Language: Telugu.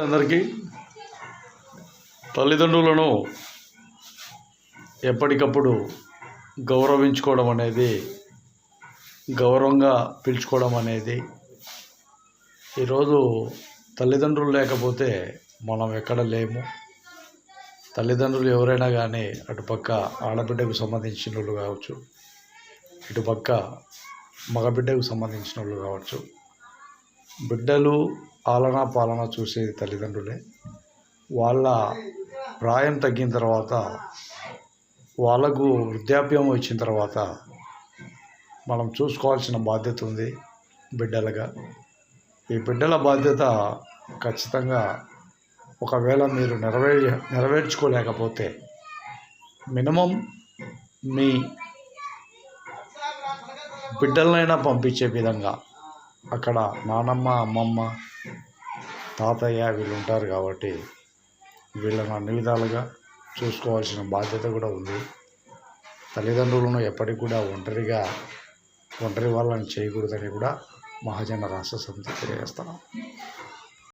అందరికీ. తల్లిదండ్రులను ఎప్పటికప్పుడు గౌరవించుకోవడం అనేది గౌరవంగా పిలుచుకోవడం అనేది ఈరోజు తల్లిదండ్రులు లేకపోతే మనం ఎక్కడ లేము. తల్లిదండ్రులు ఎవరైనా కానీ అటుపక్క ఆడబిడ్డకు సంబంధించిన వాళ్ళు కావచ్చు ఇటుపక్క మగబిడ్డకు సంబంధించిన వాళ్ళు కావచ్చు. బిడ్డలు ఆలనా పాలన చూసేది తల్లిదండ్రులే. వాళ్ళ ప్రాయం తగ్గిన తర్వాత వాళ్ళకు వృద్ధాప్యం వచ్చిన తర్వాత మనం చూసుకోవాల్సిన బాధ్యత ఉంది బిడ్డలుగా. ఈ బిడ్డల బాధ్యత ఖచ్చితంగా ఒకవేళ మీరు నెరవే నెరవేర్చుకోలేకపోతే మినిమం మీ బిడ్డలనైనా పంపించే విధంగా అక్కడ నానమ్మ అమ్మమ్మ తాతయ్య వీళ్ళు ఉంటారు కాబట్టి వీళ్ళని అన్ని విధాలుగా చూసుకోవాల్సిన బాధ్యత కూడా ఉంది. తల్లిదండ్రులను ఎప్పటికి కూడా ఒంటరిగా ఒంటరి వాళ్ళని చేయకూడదని కూడా మహాజన రాష్ట్ర సమితి తెలియజేస్తున్నాం.